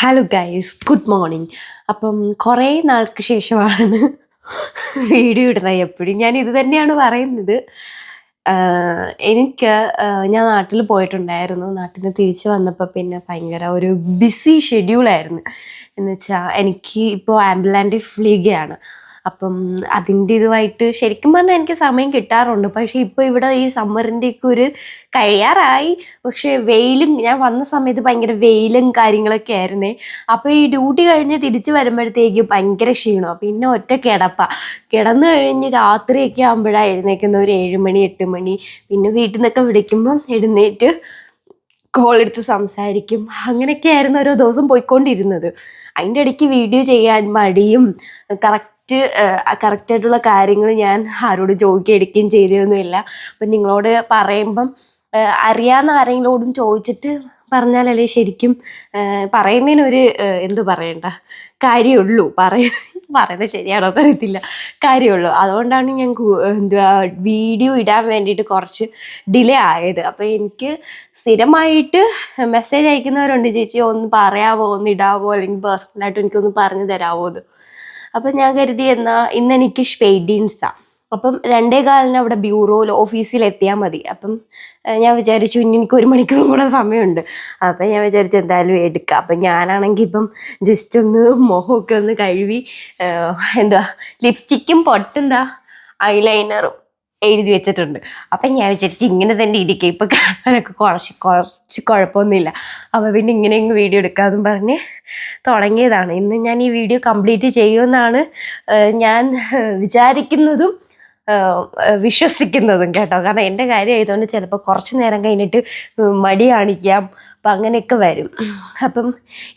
Hello guys good morning അപ്പം കുറേ നാൾക്ക് ശേഷമാണ് വീഡിയോ ഇടുന്നത്. എപ്പോഴും ഞാൻ ഇത് തന്നെയാണ് പറയുന്നത്. എനിക്ക് ഞാൻ നാട്ടിൽ പോയിട്ടുണ്ടായിരുന്നു. നാട്ടിൽ നിന്ന് തിരിച്ച് വന്നപ്പോൾ പിന്നെ ഭയങ്കര ഒരു ബിസി ഷെഡ്യൂളായിരുന്നു എന്ന് വെച്ചാൽ എനിക്ക് ഇപ്പോൾ ആംബുലാൻഡ് ഫ്ലീഗയാണ് അപ്പം അതിന്റെ ഇതുമായിട്ട് ശരിക്കും പറഞ്ഞാൽ എനിക്ക് സമയം കിട്ടാറുണ്ട്. പക്ഷേ ഇപ്പോൾ ഇവിടെ ഈ സമ്മറിന്റെയൊക്കെ ഒരു കഴിയാറായി. പക്ഷേ വെയിലും ഞാൻ വന്ന സമയത്ത് ഭയങ്കര വെയിലും കാര്യങ്ങളൊക്കെ ആയിരുന്നേ. അപ്പോൾ ഈ ഡ്യൂട്ടി കഴിഞ്ഞ് തിരിച്ച് വരുമ്പോഴത്തേക്ക് ഭയങ്കര ക്ഷീണമാണ് പിന്നെ ഒറ്റ കിടപ്പ. കിടന്നു കഴിഞ്ഞ് രാത്രിയൊക്കെ ആകുമ്പോഴാണ് എഴുന്നേക്കുന്ന ഒരു ഏഴ് മണി എട്ട് മണി. പിന്നെ വീട്ടിൽ നിന്നൊക്കെ വിളിക്കുമ്പം എഴുന്നേറ്റ് കോൾ എടുത്ത് സംസാരിക്കും. അങ്ങനെയൊക്കെ ആയിരുന്നു ഓരോ ദിവസം പോയിക്കൊണ്ടിരുന്നത്. അതിന്റെ ഇടയ്ക്ക് വീഡിയോ ചെയ്യാൻ മടിയും കറക്റ്റ് കറക്റ്റായിട്ടുള്ള കാര്യങ്ങൾ ഞാൻ ആരോട് ചോദിക്കുകയും ചെയ്തൊന്നുമില്ല അപ്പം നിങ്ങളോട് പറയുമ്പം അറിയാവുന്ന ആരെങ്കിലോടും ചോദിച്ചിട്ട് പറഞ്ഞാലല്ലേ ശരിക്കും പറയുന്നതിനൊരു എന്തു പറയണ്ട കാര്യമുള്ളൂ. പറയ പറയുന്നത് ശരിയാണോ അറിയത്തില്ല. കാര്യമുള്ളൂ. അതുകൊണ്ടാണ് ഞാൻ എന്തുവാ വീഡിയോ ഇടാൻ വേണ്ടിയിട്ട് കുറച്ച് ഡിലേ ആയത്. അപ്പോൾ എനിക്ക് സ്ഥിരമായിട്ട് മെസ്സേജ് അയക്കുന്നവരുണ്ട് ചേച്ചി ഒന്ന് പറയാവോ? ഒന്ന് ഇടാവോ? അല്ലെങ്കിൽ പേഴ്സണലായിട്ട് എനിക്കൊന്ന് പറഞ്ഞു തരാവോ? എന്ന്. അപ്പം ഞാൻ കരുതി എന്നാൽ ഇന്ന് എനിക്ക് സ്പെയ്ഡീൻസാണ് അപ്പം രണ്ടേ കാലിന് അവിടെ ബ്യൂറോയിൽ ഓഫീസിൽ എത്തിയാൽ മതി. അപ്പം ഞാൻ വിചാരിച്ചു ഇനി എനിക്ക് ഒരു മണിക്കൂർ കൂടെ സമയമുണ്ട്. അപ്പം ഞാൻ വിചാരിച്ചു എന്തായാലും എടുക്കാം. അപ്പം ഞാനാണെങ്കിൽ ഇപ്പം ജസ്റ്റ് ഒന്ന് മുഖമൊക്കെ ഒന്ന് കഴുകി എന്താ ലിപ്സ്റ്റിക്കും പൊട്ടെന്താ ഐലൈനറും. എഴുതി വെച്ചിട്ടുണ്ട്. അപ്പം ഞാൻ വിചാരിച്ചു ഇങ്ങനെ തന്നെ ഇരിക്കുക ഇപ്പം കാണാനൊക്കെ കുറച്ച് കുറച്ച് കുഴപ്പമൊന്നുമില്ല. അപ്പോൾ പിന്നെ ഇങ്ങനെ ഇങ്ങ് വീഡിയോ എടുക്കാമെന്നും പറഞ്ഞ് തുടങ്ങിയതാണ്. ഇന്ന് ഞാൻ ഈ വീഡിയോ കംപ്ലീറ്റ് ചെയ്യുമെന്നാണ് ഞാൻ വിചാരിക്കുന്നതും വിശ്വസിക്കുന്നതും കേട്ടോ. കാരണം എന്റെ കാര്യം ആയതുകൊണ്ട് ചിലപ്പോൾ കുറച്ച് നേരം കഴിഞ്ഞിട്ട് മടി കാണിക്കാം. അപ്പം അങ്ങനെയൊക്കെ വരും. അപ്പം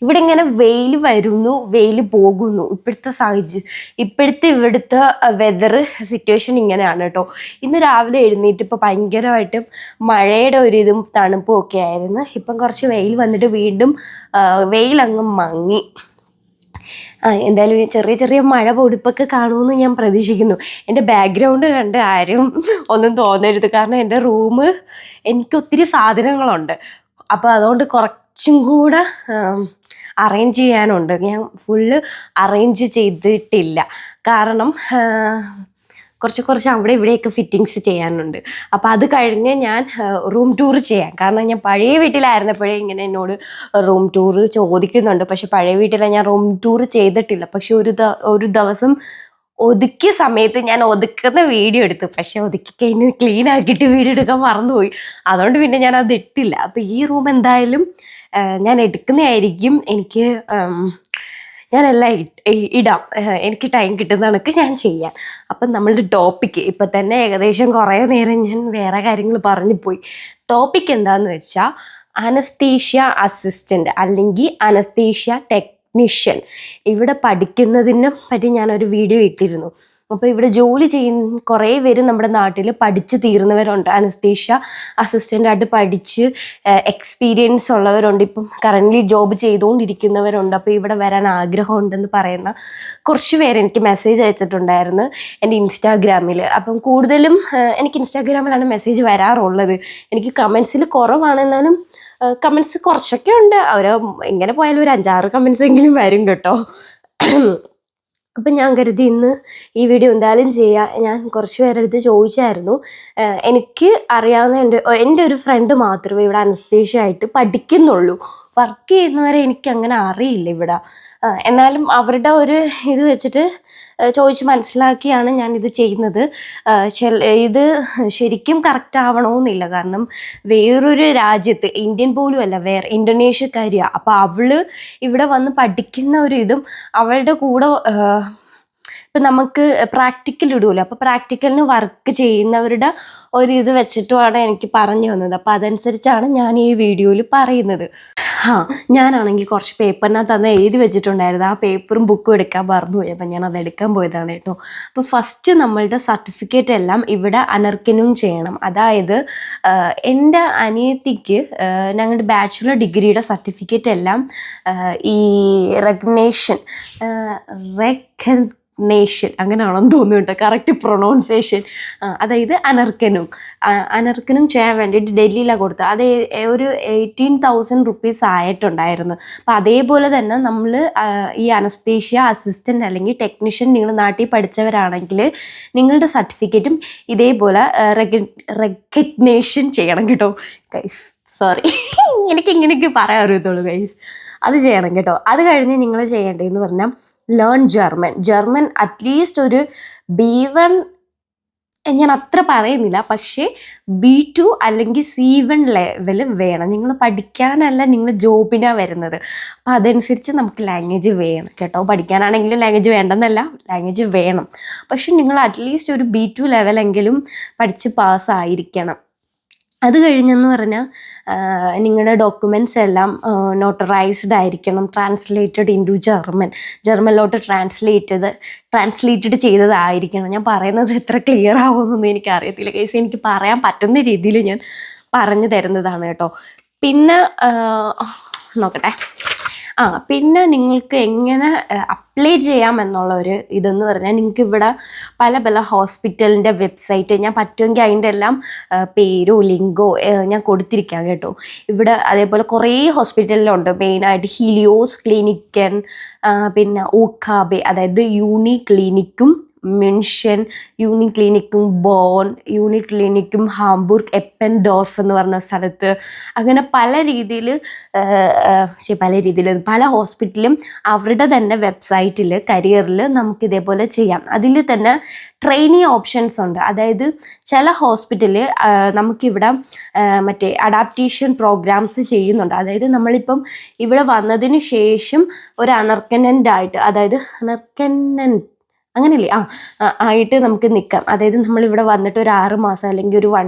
ഇവിടെ ഇങ്ങനെ വെയിൽ വരുന്നു വെയിൽ പോകുന്നു. ഇപ്പോഴത്തെ സാഹചര്യം ഇപ്പോഴത്തെ ഇവിടുത്തെ വെതർ സിറ്റുവേഷൻ ഇങ്ങനെയാണ് കേട്ടോ ഇന്ന് രാവിലെ എഴുന്നേറ്റ് ഇപ്പോൾ ഭയങ്കരമായിട്ടും മഴയുടെ ഒരു ഇതും തണുപ്പും ഒക്കെ ആയിരുന്നു. ഇപ്പം കുറച്ച് വെയിൽ വന്നിട്ട് വീണ്ടും വെയിൽ വെയിലങ്ങ് മങ്ങി. ആ എന്തായാലും ചെറിയ ചെറിയ മഴ പൊടിപ്പൊക്കെ കാണുമെന്ന് ഞാൻ പ്രതീക്ഷിക്കുന്നു. എന്റെ ബാക്ക്ഗ്രൗണ്ട് കണ്ട് ആരും ഒന്നും തോന്നരുത്. കാരണം എന്റെ റൂം എനിക്ക് ഒത്തിരി സാധനങ്ങളുണ്ട്. അപ്പോൾ അതുകൊണ്ട് കുറച്ചും കൂടെ അറേഞ്ച് ചെയ്യാനുണ്ട്. ഞാൻ ഫുള്ള് അറേഞ്ച് ചെയ്തിട്ടില്ല. കാരണം കുറച്ച് കുറച്ച് അവിടെ ഇവിടെയൊക്കെ ഫിറ്റിങ്സ് ചെയ്യാനുണ്ട്. അപ്പോൾ അത് കഴിഞ്ഞ് ഞാൻ റൂം ടൂർ ചെയ്യാം. കാരണം ഞാൻ പഴയ വീട്ടിലായിരുന്നപ്പോഴേ ഇങ്ങനെ എന്നോട് റൂം ടൂർ ചോദിക്കുന്നുണ്ട്. പക്ഷെ പഴയ വീട്ടിലെ ഞാൻ റൂം ടൂർ ചെയ്തിട്ടില്ല. പക്ഷെ ഒരു ഒരു ദിവസം ഒതുക്കിയ സമയത്ത് ഞാൻ ഒതുക്കുന്ന വീഡിയോ എടുത്തു. പക്ഷെ ഒതുക്കി കഴിഞ്ഞ് ക്ലീൻ ആക്കിയിട്ട് വീഡിയോ എടുക്കാൻ മറന്നുപോയി. അതുകൊണ്ട് പിന്നെ ഞാൻ അത് ഇട്ടില്ല. അപ്പോൾ ഈ റൂം എന്തായാലും ഞാൻ എടുക്കുന്നതായിരിക്കും. എനിക്ക് ഞാനെല്ലാം ഇടാം. എനിക്ക് ടൈം കിട്ടുന്ന കണക്ക് ഞാൻ ചെയ്യാം. അപ്പം നമ്മളുടെ ടോപ്പിക്ക് ഇപ്പം തന്നെ ഏകദേശം കുറേ നേരം ഞാൻ വേറെ കാര്യങ്ങൾ പറഞ്ഞു പോയി. ടോപ്പിക് എന്താണെന്ന് വെച്ചാൽ അനസ്തീഷ്യ അസിസ്റ്റന്റ് അല്ലെങ്കിൽ അനസ്തീഷ്യ ടെക്നീഷ്യൻ ഇവിടെ പഠിക്കുന്നതിനെ പറ്റി ഞാനൊരു വീഡിയോ ഇട്ടിരുന്നു. അപ്പോൾ ഇവിടെ ജോലി ചെയ്യുന്ന കുറേ പേര് നമ്മുടെ നാട്ടിൽ പഠിച്ച് തീർന്നവരുണ്ട്. അനസ്തീഷ്യ അസിസ്റ്റന്റായിട്ട് പഠിച്ച് എക്സ്പീരിയൻസ് ഉള്ളവരുണ്ട്. ഇപ്പം കറന്റ്ലി ജോബ് ചെയ്തുകൊണ്ടിരിക്കുന്നവരുണ്ട്. അപ്പോൾ ഇവിടെ വരാൻ ആഗ്രഹമുണ്ടെന്ന് പറയുന്ന കുറച്ച് പേര് എനിക്ക് മെസ്സേജ് അയച്ചിട്ടുണ്ടായിരുന്നു എന്റെ ഇൻസ്റ്റാഗ്രാമിൽ അപ്പം കൂടുതലും എനിക്ക് ഇൻസ്റ്റാഗ്രാമിലാണ് മെസ്സേജ് വരാറുള്ളത്. എനിക്ക് കമൻസിൽ കുറവാണെന്നാലും കമൻസ് കുറച്ചൊക്കെ ഉണ്ട്. അവർ എങ്ങനെ പോയാലും ഒരു അഞ്ചാറ് കമൻസ് എങ്കിലും വരും കേട്ടോ. അപ്പം ഞാൻ കരുതി ഇന്ന് ഈ വീഡിയോ എന്തായാലും ചെയ്യാം. ഞാൻ കുറച്ച് പേരെടുത്ത് ചോദിച്ചായിരുന്നു. എനിക്ക് അറിയാവുന്ന എന്റെ എന്റെ ഒരു ഫ്രണ്ട് മാത്രമേ ഇവിടെ അനസ്തേഷ്യ ആയിട്ട് പഠിക്കുന്നുള്ളൂ. വർക്ക് ചെയ്യുന്നവരെ എനിക്ക് അങ്ങനെ അറിയില്ല ഇവിടെ. എന്നാലും അവരുടെ ഒരു ഇത് വെച്ചിട്ട് ചോദിച്ച് മനസ്സിലാക്കിയാണ് ഞാൻ ഇത് ചെയ്യുന്നത് ഇത് ശരിക്കും കറക്റ്റ് ആവണമെന്നില്ല കാരണം വേറൊരു രാജ്യത്ത് ഇന്ത്യൻ പോലും അല്ല വേറെ ഇന്തോനേഷ്യക്കാരിയാണ് അപ്പോൾ അവൾ ഇവിടെ വന്ന് പഠിക്കുന്ന ഒരു ഇതും അവളുടെ കൂടെ ഇപ്പം നമുക്ക് പ്രാക്ടിക്കൽ ഇടുമല്ലോ അപ്പോൾ പ്രാക്ടിക്കലിന് വർക്ക് ചെയ്യുന്നവരുടെ ഒരു ഇത് വെച്ചിട്ടുമാണ് എനിക്ക് പറഞ്ഞു തന്നത്. അപ്പോൾ അതനുസരിച്ചാണ് ഞാൻ ഈ വീഡിയോയിൽ പറയുന്നത്. ആ ഞാനാണെങ്കിൽ കുറച്ച് പേപ്പറിനകത്ത് അന്ന് എഴുതി വെച്ചിട്ടുണ്ടായിരുന്നു. ആ പേപ്പറും ബുക്കും എടുക്കാൻ മറന്നുപോയി അപ്പം ഞാൻ അത് എടുക്കാൻ പോയതാണ് കേട്ടോ. അപ്പോൾ ഫസ്റ്റ് നമ്മളുടെ സർട്ടിഫിക്കറ്റ് എല്ലാം ഇവിടെ അനർക്കിനും ചെയ്യണം. അതായത് എന്റെ അനിയത്തിക്ക് ഞങ്ങളുടെ ബാച്ചുലർ ഡിഗ്രിയുടെ സർട്ടിഫിക്കറ്റ് എല്ലാം ഈ റെഗ്നേഷൻ റെക്കഗ് അനർക്കനേഷ്യൻ അങ്ങനെയാണെന്ന് തോന്നുന്നു കേട്ടോ. കറക്റ്റ് പ്രൊണൗൺസിയേഷൻ അതായത് അനർക്കനും. അനർക്കനും ചെയ്യാൻ വേണ്ടിയിട്ട് ഡൽഹിയിലാണ് കൊടുത്തത്. അത് ഒരു എയ്റ്റീൻ തൗസൻഡ് റുപ്പീസ് ആയിട്ടുണ്ടായിരുന്നു. അപ്പം അതേപോലെ തന്നെ നമ്മൾ ഈ അനസ്തേഷ്യ അസിസ്റ്റന്റ് അല്ലെങ്കിൽ ടെക്നീഷ്യൻ നിങ്ങൾ നാട്ടിൽ പഠിച്ചവരാണെങ്കിൽ നിങ്ങളുടെ സർട്ടിഫിക്കറ്റും ഇതേപോലെ റെക്കഗ്നേഷൻ ചെയ്യണം കേട്ടോ. ഗൈസ് സോറി എനിക്ക് ഇങ്ങനെയൊക്കെ പറയാൻ ഗൈസ് അത് ചെയ്യണം കേട്ടോ. അത് കഴിഞ്ഞ് നിങ്ങൾ ചെയ്യേണ്ടതെന്ന് പറഞ്ഞാൽ learn German German at least ഒരു ബി വൺ ഞാൻ അത്ര പറയുന്നില്ല. പക്ഷേ ബി ടു അല്ലെങ്കിൽ സി വൺ ലെവൽ വേണം. നിങ്ങൾ പഠിക്കാനല്ല നിങ്ങൾ ജോബിനാണ് വരുന്നത്. അപ്പോൾ അതനുസരിച്ച് നമുക്ക് ലാംഗ്വേജ് വേണം കേട്ടോ. പഠിക്കാനാണെങ്കിലും ലാംഗ്വേജ് വേണ്ടെന്നല്ല ലാംഗ്വേജ് വേണം. പക്ഷെ നിങ്ങൾ അറ്റ്ലീസ്റ്റ് ഒരു ബി ടു ലെവലെങ്കിലും പഠിച്ച് പാസ്സായിരിക്കണം അത് കഴിഞ്ഞെന്ന് പറഞ്ഞാൽ നിങ്ങളുടെ ഡോക്യുമെന്റ്സ് എല്ലാം നോട്ടറൈസ്ഡ് ആയിരിക്കണം. ട്രാൻസ്ലേറ്റഡ് ഇൻ ടു ജർമ്മൻ ജർമ്മനിലോട്ട് ട്രാൻസ്ലേറ്റ് ചെയ്ത് ട്രാൻസ്ലേറ്റഡ് ചെയ്തതായിരിക്കണം. ഞാൻ പറയുന്നത് എത്ര ക്ലിയർ ആവുമെന്നൊന്നും എനിക്ക് അറിയത്തില്ല കേസ് എനിക്ക് പറയാൻ പറ്റുന്ന രീതിയിൽ ഞാൻ പറഞ്ഞു തരുന്നതാണ് കേട്ടോ. പിന്നെ നോക്കട്ടെ. ആ പിന്നെ നിങ്ങൾക്ക് എങ്ങനെ അപ്ലൈ ചെയ്യാം എന്നുള്ള ഒരു ഇതെന്ന് പറഞ്ഞാൽ നിങ്ങൾക്ക് ഇവിടെ പല പല ഹോസ്പിറ്റലിന്റെ വെബ്സൈറ്റ് ഞാൻ പറ്റുമെങ്കിൽ അതിന്റെ എല്ലാം പേരോ ലിങ്കോ ഞാൻ കൊടുത്തിരിക്കാം കേട്ടോ. ഇവിടെ അതേപോലെ കുറേ ഹോസ്പിറ്റലിലുണ്ട് മെയിനായിട്ട് ഹീലിയോസ് ക്ലിനിക്കൻ പിന്നെ ഓക്കാബെ അതായത് യൂണി ക്ലിനിക്കും മിൻഷൻ യൂണി ക്ലിനിക്കും ബോൺ യൂണി ക്ലിനിക്കും എപ്പൻ എപ്പൻഡോർഫ് എന്ന് പറഞ്ഞ സ്ഥലത്ത് അങ്ങനെ പല രീതിയിൽ പല രീതിയിൽ പല ഹോസ്പിറ്റലും അവരുടെ തന്നെ വെബ്സൈറ്റിൽ കരിയറിൽ നമുക്ക് ഇതേപോലെ ചെയ്യാം. അതിൽ തന്നെ ട്രെയിനിങ് ഓപ്ഷൻസ് ഉണ്ട്. അതായത് ചില ഹോസ്പിറ്റലിൽ നമുക്കിവിടെ മറ്റേ അഡാപ്റ്റേഷൻ പ്രോഗ്രാംസ് ചെയ്യുന്നുണ്ട്. അതായത് നമ്മളിപ്പം ഇവിടെ വന്നതിന് ശേഷം ഒരു അനർക്കനന്റ് ആയിട്ട് അതായത് അനർക്കനന്റ് അങ്ങനെയല്ലേ? ആ ആയിട്ട് നമുക്ക് നിൽക്കാം അതായത് നമ്മളിവിടെ വന്നിട്ട് ഒരു ആറ് മാസം അല്ലെങ്കിൽ ഒരു വൺ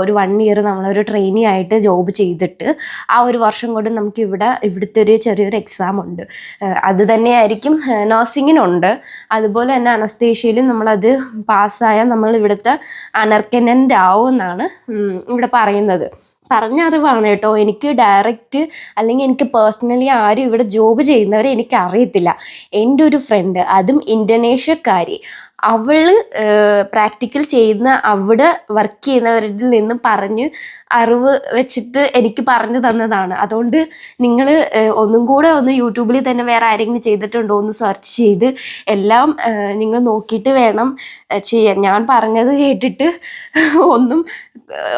ഒരു വൺ ഇയർ നമ്മളൊരു ട്രെയിനി ആയിട്ട് ജോബ് ചെയ്തിട്ട് ആ ഒരു വർഷം കൊണ്ട് നമുക്ക് ഇവിടെ ഇവിടുത്തെ ഒരു ചെറിയൊരു എക്സാം ഉണ്ട്. അത് തന്നെയായിരിക്കും നഴ്സിങ്ങിനുണ്ട് അതുപോലെ തന്നെ അനസ്തേഷ്യയിലും നമ്മളത് പാസ്സായാൽ നമ്മൾ ഇവിടുത്തെ അനർക്കനന്റ് ആവും എന്നാണ് ഇവിടെ പറയുന്നത്. പറഞ്ഞ അറിവാണ് കേട്ടോ. എനിക്ക് ഡയറക്റ്റ് അല്ലെങ്കിൽ എനിക്ക് പേഴ്സണലി ആരും ഇവിടെ ജോബ് ചെയ്യുന്നവരെ എനിക്ക് അറിയത്തില്ല എന്റെ ഒരു ഫ്രണ്ട് അതും ഇന്തോനേഷ്യക്കാരി അവൾ പ്രാക്ടിക്കൽ ചെയ്യുന്ന അവിടെ വർക്ക് ചെയ്യുന്നവരിൽ നിന്നും പറഞ്ഞ് അറിവ് വെച്ചിട്ട് എനിക്ക് പറഞ്ഞു തന്നതാണ്. അതുകൊണ്ട് നിങ്ങൾ ഒന്നും കൂടെ ഒന്ന് യൂട്യൂബിൽ തന്നെ വേറെ ആരെങ്കിലും ചെയ്തിട്ടുണ്ടോ ഒന്ന് സെർച്ച് ചെയ്ത് എല്ലാം നിങ്ങൾ നോക്കിയിട്ട് വേണം ചെയ്യാൻ. ഞാൻ പറഞ്ഞത് കേട്ടിട്ട് ഒന്നും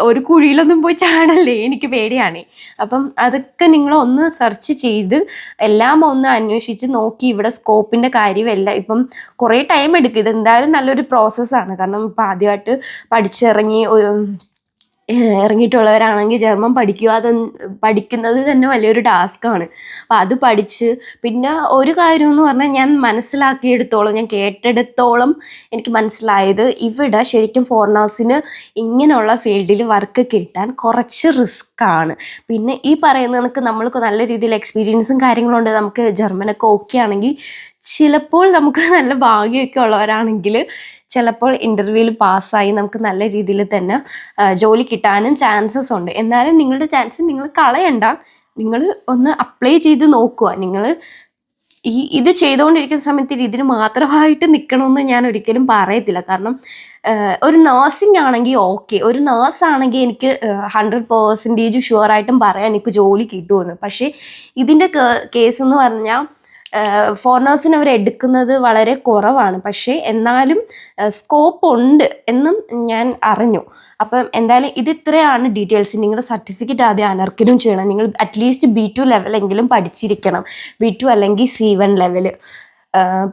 ഒരു കുഴിയിലൊന്നും പോയി ചാടല്ലേ? എനിക്ക് പേടിയാണ്. അപ്പം അതൊക്കെ നിങ്ങൾ ഒന്ന് സെർച്ച് ചെയ്ത് എല്ലാം ഒന്ന് അന്വേഷിച്ച് നോക്കി. ഇവിടെ സ്കോപ്പിന്റെ കാര്യമല്ല. ഇപ്പം കുറേ ടൈം എടുക്കും. ഇത് എന്തായാലും നല്ലൊരു പ്രോസസ്സാണ് കാരണം ഇപ്പം ആദ്യമായിട്ട് പഠിച്ചിറങ്ങി ഇറങ്ങിയിട്ടുള്ളവരാണെങ്കിൽ ജർമ്മൻ പഠിക്കുക അത് പഠിക്കുന്നത് തന്നെ വലിയൊരു ടാസ്ക്കാണ് അപ്പം അത് പഠിച്ച് പിന്നെ ഒരു കാര്യം എന്ന് പറഞ്ഞാൽ ഞാൻ മനസ്സിലാക്കിയെടുത്തോളം ഞാൻ കേട്ടെടുത്തോളം എനിക്ക് മനസ്സിലായത് ഇവിടെ ശരിക്കും ഫോറിനേഴ്സിന് ഇങ്ങനെയുള്ള ഫീൽഡിൽ വർക്ക് കിട്ടാൻ കുറച്ച് റിസ്ക്കാണ് പിന്നെ ഈ പറയുന്ന കണക്ക് നമ്മൾക്ക് നല്ല രീതിയിൽ എക്സ്പീരിയൻസും കാര്യങ്ങളുണ്ട് നമുക്ക് ജർമ്മനൊക്കെ ഓക്കെ ആണെങ്കിൽ ചിലപ്പോൾ നമുക്ക് നല്ല ഭാഗ്യമൊക്കെ ഉള്ളവരാണെങ്കിൽ ചിലപ്പോൾ ഇന്റർവ്യൂവിൽ പാസ്സായി നമുക്ക് നല്ല രീതിയിൽ തന്നെ ജോലി കിട്ടാനും ചാൻസസ് ഉണ്ട്. എന്നാലും നിങ്ങളുടെ ചാൻസ് നിങ്ങൾ കളയണ്ട. നിങ്ങൾ ഒന്ന് അപ്ലൈ ചെയ്ത് നോക്കുക. നിങ്ങൾ ഈ ഇത് ചെയ്തുകൊണ്ടിരിക്കുന്ന സമയത്ത് ഇതിന് മാത്രമായിട്ട് നിൽക്കണമെന്ന് ഞാൻ ഒരിക്കലും പറയത്തില്ല. കാരണം ഒരു നേഴ്സിംഗ് ആണെങ്കിൽ ഓക്കെ ഒരു നേഴ്സ് ആണെങ്കിൽ എനിക്ക് ഹൺഡ്രഡ് പേഴ്സന്റേജ് ഷുവറായിട്ടും പറയാൻ എനിക്ക് ജോലി കിട്ടുമെന്ന്. പക്ഷേ ഇതിന്റെ കേസ് എന്ന് പറഞ്ഞാൽ ഫോറിനേഴ്സിന് അവർ എടുക്കുന്നത് വളരെ കുറവാണ്. പക്ഷേ എന്നാലും സ്കോപ്പ് ഉണ്ട് എന്നും ഞാൻ അറിഞ്ഞു. അപ്പം എന്തായാലും ഇത് ഇത്രയാണ് ഡീറ്റെയിൽസ് നിങ്ങളുടെ സർട്ടിഫിക്കറ്റ് ആദ്യം അനർക്കിലും ചെയ്യണം. നിങ്ങൾ അറ്റ്ലീസ്റ്റ് ബി ടു ലെവലെങ്കിലും പഠിച്ചിരിക്കണം. ബി ടു അല്ലെങ്കിൽ സി വൺ ലെവൽ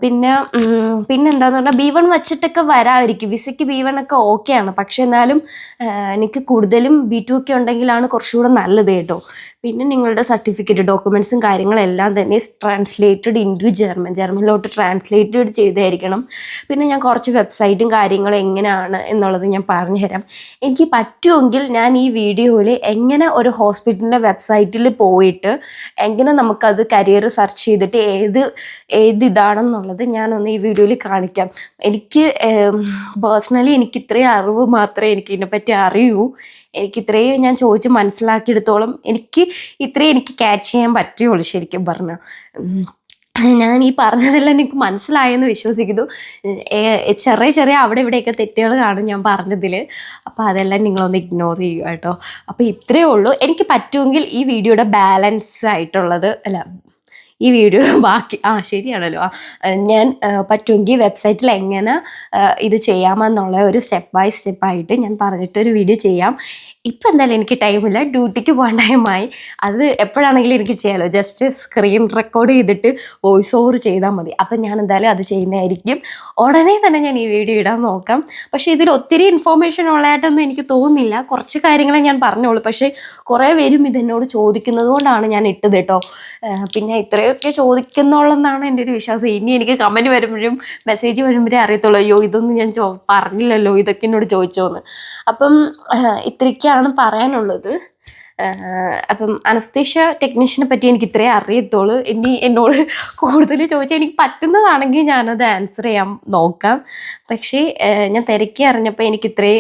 പിന്നെ പിന്നെന്താന്ന് പറഞ്ഞാൽ ബി വൺ വച്ചിട്ടൊക്കെ വരാമായിരിക്കും. വിസയ്ക്ക് ബി വൺ ഒക്കെ ഓക്കെയാണ് പക്ഷെ എന്നാലും എനിക്ക് കൂടുതലും ബി ടു ഒക്കെ ഉണ്ടെങ്കിലാണ് കുറച്ചുകൂടെ നല്ലത് കേട്ടോ. പിന്നെ നിങ്ങളുടെ സർട്ടിഫിക്കറ്റ് ഡോക്യുമെന്റ്സും കാര്യങ്ങളും എല്ലാം തന്നെ ട്രാൻസ്ലേറ്റഡ് ഇൻ ടു ജർമ്മൻ ജർമ്മനിലോട്ട് ട്രാൻസ്ലേറ്റഡ് ചെയ്തായിരിക്കണം. പിന്നെ ഞാൻ കുറച്ച് വെബ്സൈറ്റും കാര്യങ്ങളും എങ്ങനെയാണ് എന്നുള്ളത് ഞാൻ പറഞ്ഞുതരാം. എനിക്ക് പറ്റുമെങ്കിൽ ഞാൻ ഈ വീഡിയോയിൽ എങ്ങനെ ഒരു ഹോസ്പിറ്റലിന്റെ വെബ്സൈറ്റിൽ പോയിട്ട് എങ്ങനെ നമുക്കത് കരിയർ സെർച്ച് ചെയ്തിട്ട് ഏത് ഏത് ഇതാണെന്നുള്ളത് ഞാനൊന്ന് ഈ വീഡിയോയിൽ കാണിക്കാം. എനിക്ക് പേഴ്സണലി എനിക്ക് ഇത്രയും അറിവ് മാത്രമേ എനിക്ക് ഇതിനെപ്പറ്റി അറിയൂ. എനിക്ക് ഇത്രയും ഞാൻ ചോദിച്ച് മനസ്സിലാക്കിയെടുത്തോളം എനിക്ക് ഇത്രയും എനിക്ക് ക്യാച്ച് ചെയ്യാൻ പറ്റുള്ളൂ ശരിക്കും പറഞ്ഞാൽ ഞാൻ ഈ പറഞ്ഞതെല്ലാം എനിക്ക് മനസ്സിലായെന്ന് വിശ്വസിക്കുന്നു. ചെറിയ ചെറിയ അവിടെ ഇവിടെയൊക്കെ തെറ്റുകൾ കാണും ഞാൻ പറഞ്ഞതിൽ അപ്പോൾ അതെല്ലാം നിങ്ങളൊന്ന് ഇഗ്നോർ ചെയ്യുക കേട്ടോ. അപ്പോൾ ഇത്രയേ ഉള്ളൂ. എനിക്ക് പറ്റുമെങ്കിൽ ഈ വീഡിയോയുടെ ബാലൻസ് ആയിട്ടുള്ളത് അല്ല ഈ വീഡിയോ ബാക്കി ആ ശരിയാണല്ലോ. ഞാൻ പറ്റുമെങ്കിൽ വെബ്സൈറ്റിൽ എങ്ങനെ ഇത് ചെയ്യാമെന്നുള്ള ഒരു സ്റ്റെപ്പ് ബൈ സ്റ്റെപ്പായിട്ട് ഞാൻ പറഞ്ഞിട്ടൊരു വീഡിയോ ചെയ്യാം. ഇപ്പം എന്തായാലും എനിക്ക് ടൈമില്ല ഡ്യൂട്ടിക്ക് പോകാൻ ടൈമായി അത് എപ്പോഴാണെങ്കിലും എനിക്ക് ചെയ്യാമല്ലോ ജസ്റ്റ് സ്ക്രീൻ റെക്കോർഡ് ചെയ്തിട്ട് വോയിസ് ഓവർ ചെയ്താൽ മതി. അപ്പം ഞാൻ എന്തായാലും അത് ചെയ്യുന്നതായിരിക്കും. ഉടനെ തന്നെ ഞാൻ ഈ വീഡിയോ ഇടാൻ നോക്കാം. പക്ഷേ ഇതിൽ ഒത്തിരി ഇൻഫോർമേഷൻ ഉള്ളതായിട്ടൊന്നും എനിക്ക് തോന്നുന്നില്ല. കുറച്ച് കാര്യങ്ങളെ ഞാൻ പറഞ്ഞോളൂ. പക്ഷേ കുറേ പേരും ഇതെന്നോട് ചോദിക്കുന്നത് കൊണ്ടാണ് ഞാൻ ഇട്ടത് കേട്ടോ. പിന്നെ പിന്നെ ഇത്രയൊക്കെ ചോദിക്കുന്നുള്ളെന്നാണ് എന്റെ ഒരു വിശ്വാസം. ഇനി എനിക്ക് കമന്റ് വരുമ്പോഴും മെസ്സേജ് വരുമ്പോഴേ അറിയത്തുള്ളൂ. അയ്യോ ഇതൊന്നും ഞാൻ ചോ പറഞ്ഞില്ലല്ലോ. ഇതൊക്കെ എന്നോട് ചോദിച്ചോന്ന്. അപ്പം ഇത്രയൊക്കെയാണ് പറയാനുള്ളത്. അപ്പം അനസ്തേഷ്യ ടെക്നീഷ്യനെ പറ്റി എനിക്ക് ഇത്രേ അറിയത്തുള്ളൂ. ഇനി എന്നോട് കൂടുതൽ ചോദിച്ചാൽ എനിക്ക് പറ്റുന്നതാണെങ്കിൽ ഞാനത് ആൻസർ ചെയ്യാൻ നോക്കാം. പക്ഷേ ഞാൻ തിരക്കി അറിഞ്ഞപ്പോൾ എനിക്ക് ഇത്രേ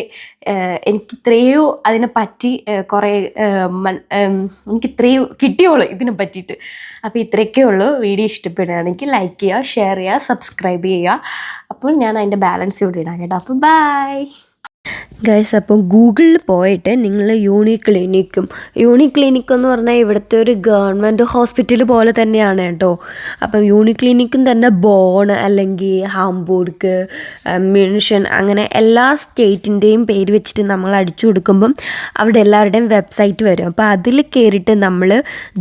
അതിനെ പറ്റി കുറേ എനിക്കിത്രയോ കിട്ടിയോളൂ ഇതിനെ പറ്റിയിട്ട്. അപ്പോൾ ഇത്രയൊക്കെ ഉള്ളൂ. വീഡിയോ ഇഷ്ടപ്പെടുകയാണെങ്കിൽ ലൈക്ക് ചെയ്യുക ഷെയർ ചെയ്യുക സബ്സ്ക്രൈബ് ചെയ്യുക. അപ്പോൾ ഞാൻ അതിന്റെ ബാലൻസ് ഇവിടെ ഇടാം കേട്ടോ. അപ്പോൾ ബൈ ഗൈസ് അപ്പോൾ ഗൂഗിളിൽ പോയിട്ട് നിങ്ങൾ യൂണി ക്ലിനിക്കും. യൂണി ക്ലിനിക് എന്ന് പറഞ്ഞാൽ ഇവിടുത്തെ ഒരു ഗവൺമെന്റ് ഹോസ്പിറ്റൽ പോലെ തന്നെയാണ് കേട്ടോ. അപ്പം യൂണി ക്ലിനിക്കും തന്നെ ബോൺ അല്ലെങ്കിൽ ഹാംബൂർക്ക് മിൻഷൻ അങ്ങനെ എല്ലാ സ്റ്റേറ്റിന്റെയും പേര് വെച്ചിട്ട് നമ്മൾ അടിച്ചു കൊടുക്കുമ്പം അവിടെ എല്ലാവരുടെയും വെബ്സൈറ്റ് വരും. അപ്പോൾ അതിൽ കയറിയിട്ട് നമ്മൾ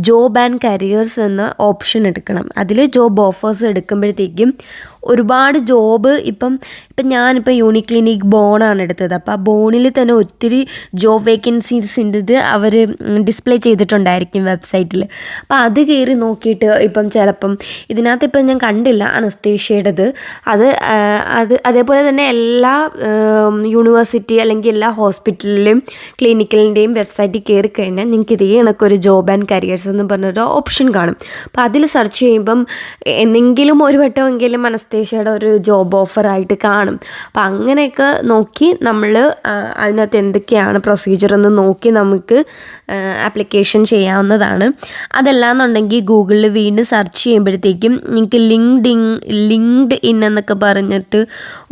ജോബ് ആൻഡ് കരിയേഴ്സ് എന്ന ഓപ്ഷൻ എടുക്കണം. അതിൽ ജോബ് ഓഫേഴ്സ് എടുക്കുമ്പോഴത്തേക്കും ഒരുപാട് ജോബ് ഇപ്പം ഇപ്പം ഞാനിപ്പോൾ യൂണിക്ലിനിക് ബോണാണ് എടുത്തത്. അപ്പോൾ ആ ബോണിൽ തന്നെ ഒത്തിരി ജോബ് വേക്കൻസീസിന്റെത് അവർ ഡിസ്പ്ലേ ചെയ്തിട്ടുണ്ടായിരിക്കും വെബ്സൈറ്റിൽ അപ്പോൾ അത് കയറി നോക്കിയിട്ട് ഇപ്പം ചിലപ്പം ഇതിനകത്ത് ഇപ്പം ഞാൻ കണ്ടില്ല അനസ്തേഷ്യയുടേത് അത് അത് അതേപോലെ തന്നെ എല്ലാ യൂണിവേഴ്സിറ്റി അല്ലെങ്കിൽ എല്ലാ ഹോസ്പിറ്റലിലും ക്ലിനിക്കലിന്റെയും വെബ്സൈറ്റിൽ കയറി കഴിഞ്ഞാൽ നിങ്ങൾക്ക് ഇതേ കണക്കൊരു ജോബ് ആൻഡ് കരിയേഴ്സ് എന്ന് പറഞ്ഞൊരു ഓപ്ഷൻ കാണും. അപ്പോൾ അതിൽ സെർച്ച് ചെയ്യുമ്പം എന്തെങ്കിലും ഒരു വട്ടമെങ്കിലും അനസ്തേഷ്യയുടെ ഒരു ജോബ് ഓഫറായിട്ട് കാണും. അപ്പം അങ്ങനെയൊക്കെ നോക്കി നമ്മൾ അതിനകത്ത് എന്തൊക്കെയാണ് പ്രൊസീജിയർ എന്ന് നോക്കി നമുക്ക് ആപ്ലിക്കേഷൻ ചെയ്യാവുന്നതാണ്. അതല്ലാന്നുണ്ടെങ്കിൽ ഗൂഗിളിൽ വീണ്ടും സെർച്ച് ചെയ്യുമ്പോഴത്തേക്കും നിങ്ങൾക്ക് ലിങ്ക്ഡ് ഇൻ ലിങ്ക്ഡ് ഇൻ എന്നൊക്കെ പറഞ്ഞിട്ട്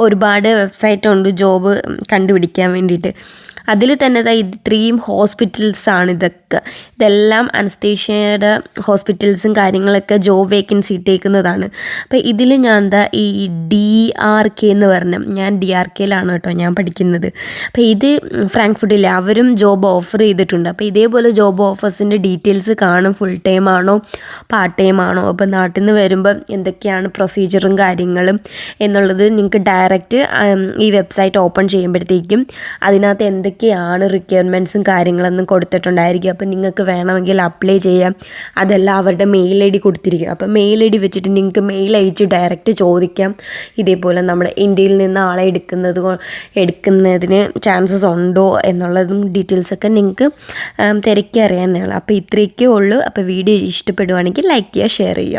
ഒരുപാട് വെബ്സൈറ്റ് ഉണ്ട് ജോബ് കണ്ടുപിടിക്കാൻ വേണ്ടിയിട്ട്. അതിൽ തന്നെ ഇത്രയും ഹോസ്പിറ്റൽസ് ആണ് ഇതൊക്കെ. ഇതെല്ലാം അനസ്തേഷ്യയുടെ ഹോസ്പിറ്റൽസും കാര്യങ്ങളൊക്കെ ജോബ് വേക്കൻസി ഇട്ടേക്കുന്നതാണ്. അപ്പോൾ ഇതിൽ ഞാൻ എന്താ ഈ ഡി ആർ കെ എന്ന് പറഞ്ഞ ഞാൻ ഡി ആർ കെയിലാണ് കേട്ടോ ഞാൻ പഠിക്കുന്നത്. അപ്പോൾ ഇത് ഫ്രാങ്ക്ഫുഡിലെ അവരും ജോബ് ഓഫർ ചെയ്തിട്ടുണ്ട്. അപ്പോൾ ഇതേപോലെ ജോബ് ഓഫേഴ്സിന്റെ ഡീറ്റെയിൽസ് കാണും ഫുൾ ടൈം ആണോ പാർട്ട് ടൈം ആണോ? അപ്പോൾ നാട്ടിൽ നിന്ന് വരുമ്പോൾ എന്തൊക്കെയാണ് പ്രൊസീജിയറും കാര്യങ്ങളും എന്നുള്ളത് നിങ്ങൾക്ക് ഡയറക്റ്റ് ഈ വെബ്സൈറ്റ് ഓപ്പൺ ചെയ്യുമ്പോഴത്തേക്കും അതിനകത്ത് എന്തൊക്കെയാണ് റിക്വയർമെന്റ്സും കാര്യങ്ങളൊന്നും കൊടുത്തിട്ടുണ്ടായിരിക്കും അപ്പം നിങ്ങൾക്ക് വേണമെങ്കിൽ അപ്ലൈ ചെയ്യാം. അതെല്ലാം അവരുടെ മെയിൽ ഐ ഡി കൊടുത്തിരിക്കും. അപ്പം മെയിൽ ഐ ഡി വെച്ചിട്ട് നിങ്ങൾക്ക് മെയിൽ അയച്ച് ഡയറക്റ്റ് ചോദിക്കാം. ഇതേപോലെ നമ്മുടെ ഇന്ത്യയിൽ നിന്ന് ആളെ എടുക്കുന്നത് എടുക്കുന്നതിന് ചാൻസസ് ഉണ്ടോ എന്നുള്ളതും ഡീറ്റെയിൽസൊക്കെ നിങ്ങൾക്ക് തിരക്കി അറിയാവുന്നതാണ്. അപ്പോൾ ഇത്രയൊക്കെ ഉള്ളൂ. അപ്പോൾ വീഡിയോ ഇഷ്ടപ്പെടുവാണെങ്കിൽ ലൈക്ക് ചെയ്യുക ഷെയർ ചെയ്യുക.